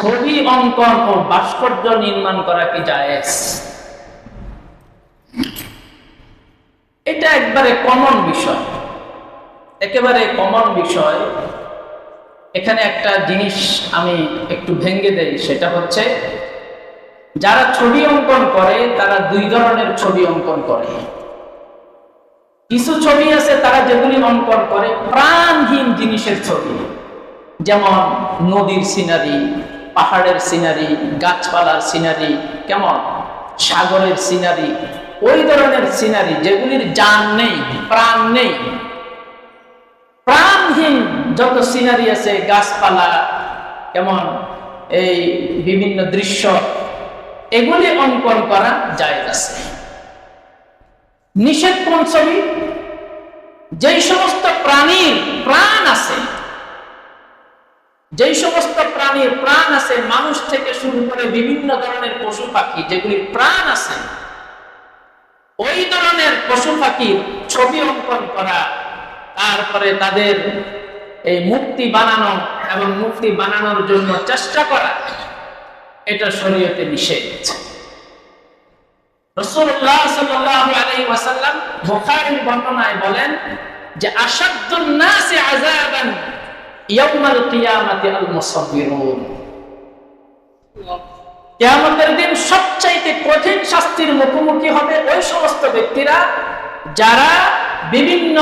ছবি অঙ্কন ও ভাস্কর্য নির্মাণ করা কি জায়েজ? এটা একবারে কমন বিষয়। একেবারে কমন বিষয়। এখানে একটা জিনিস আমি একটু ভেঙে দেই, সেটা হচ্ছে যারা ছবি অঙ্কন করে, তারা দুই ধরনের ছবি অঙ্কন করে। কিছু ছবি আছে, তারা যেগুলি অঙ্কন করে, প্রাণহীন জিনিসের ছবি। যেমন নদীর সিনারি পাহাড়ের সিনারি, গাছপালার সিনারি, কেমন? সাগরের সিনারি, ওই ধরনের সিনারি যেগুলির জান নেই, প্রাণ নেই। প্রাণহীন যত সিনারি আছে, গাছপালা, কেমন? এই বিভিন্ন দৃশ্য, এগুলি অঙ্কন করা যায় আছে। নিষেধ ছবি, যেই সমস্ত প্রাণীর প্রাণ আছে যেই সমস্ত প্রাণীর প্রাণ আছে, মানুষ থেকে শুরু করে বিভিন্ন ধরনের পশু পাখি যেগুলির প্রাণ আছে, ওই ধরনের পশু পাখির ছবি অঙ্কন করা, তারপরে তাদের এই মূর্তি বানানো এবং মুক্তি বানানোর জন্য চেষ্টা করা, এটা শরীয়তে নিষেধ বর্ণনায় বলেন যে, আশাদ্দুন নাসি ইয়াউমাল কিয়ামাতি আল মুসাব্বিরুন। কিয়ামতের দিন সবচাইতে কঠিন শাস্তির মুখোমুখি হবে ওই সমস্ত ব্যক্তিরা যারা বিভিন্ন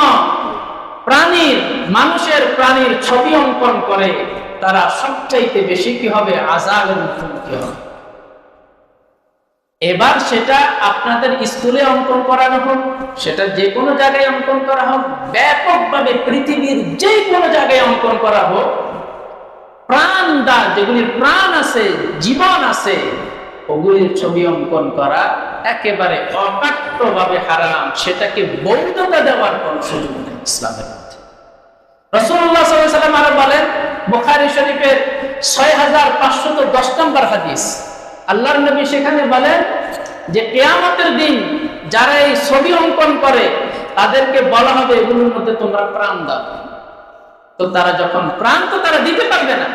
প্রাণীর, মানুষের প্রাণীর ছবি অঙ্কন করে, তারা সবচাইতে বেশি কি হবে? আজাবের মুখোমুখি হবে। এবার সেটা আপনাদের স্কুলে অঙ্কন করানো হোক, সেটা যে কোনো জায়গায় অঙ্কন করা হোক, ব্যাপকভাবে পৃথিবীর যে কোনো জায়গায় অঙ্কন করা হোক, প্রাণ দা যেগুলির প্রাণ আছে, জীবন আছে, ওগুলির ছবি অঙ্কন করা একেবারে অকাট্যভাবে হারাম, সেটাকে বৈধতা দেওয়ার কোন সুযোগ নেই ইসলামের রসুল্লাহ আরও বলেন, বোখারি শরীফের ছয় হাজার পাঁচশত দশ নম্বর হাদিস আল্লাহর নবী সেখানে বলেন যে কেয়ামতের দিন যারা এই ছবি অঙ্কন করে, তাদেরকে বলা হবে এগুলোর মধ্যে তোমরা প্রাণ দাও। তো তারা যখন প্রাণ তো তারা দিতে পারবে না।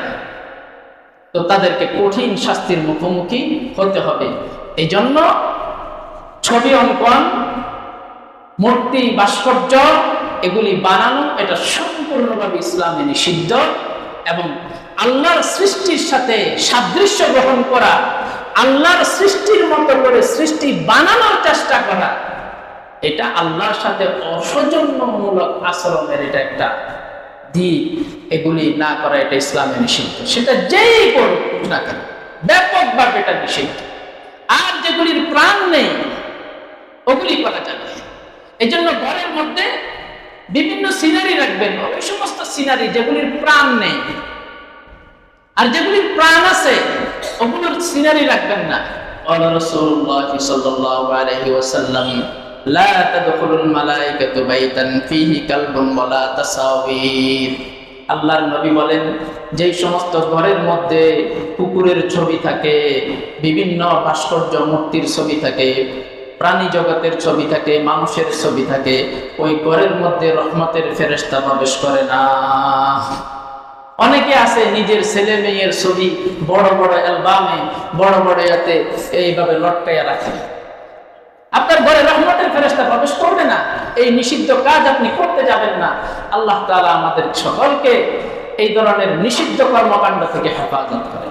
তো তাদেরকে কঠিন শাস্তির মুখোমুখি হতে হবে। এই জন্য ছবি অঙ্কন, মূর্তি, ভাস্কর্য এগুলি বানানো, এটা সম্পূর্ণভাবে ইসলামে নিষিদ্ধ এবং আল্লাহর সৃষ্টির সাথে সাদৃশ্য গ্রহণ করা আল্লাহর সৃষ্টির মতো করে সৃষ্টি বানানোর চেষ্টা করা, এটা আল্লাহর সাথে অসৌজন্যমূলক আচরণের এটা একটা দিক। এগুলি না করা এটা ইসলামে নিষিদ্ধ। সেটা যেই করুক না কেন, ব্যাপকভাবে এটা নিষিদ্ধ। আর যেগুলির প্রাণ নেই, ওগুলি করা যাবে এই জন্য ঘরের মধ্যে বিভিন্ন সিনারি রাখবেন। ওই সমস্ত সিনারি যেগুলির প্রাণ নেই। আর যেগুলির প্রাণ আছে ওগুলোর সিনারি রাখবেন না قال رسول الله صلى الله عليه وسلم لا تدخل الملائكة بيتا فيه كلب ولا تصاوير আল্লাহর নবী বলেন যেই সমস্ত ঘরের মধ্যে কুকুরের ছবি থাকে বিভিন্ন ভাস্কর্য মূর্তির ছবি থাকে প্রাণী জগতের ছবি থাকে মানুষের ছবি থাকে ওই ঘরের মধ্যে রহমতের ফেরেস্তা প্রবেশ করে না অনেকে আছে নিজের ছেলে মেয়ের ছবি বড় বড় অ্যালবামে, বড় বড় ইয়াতে এইভাবে লটকাইয়া রাখে। আপনার ঘরে রহমতের ফেরেস্তা প্রবেশ করবে না। এই নিষিদ্ধ কাজ আপনি করতে যাবেন না। আল্লাহ তালা আমাদের সকলকে এই ধরনের নিষিদ্ধ কর্মকাণ্ড থেকে হেফাজত করে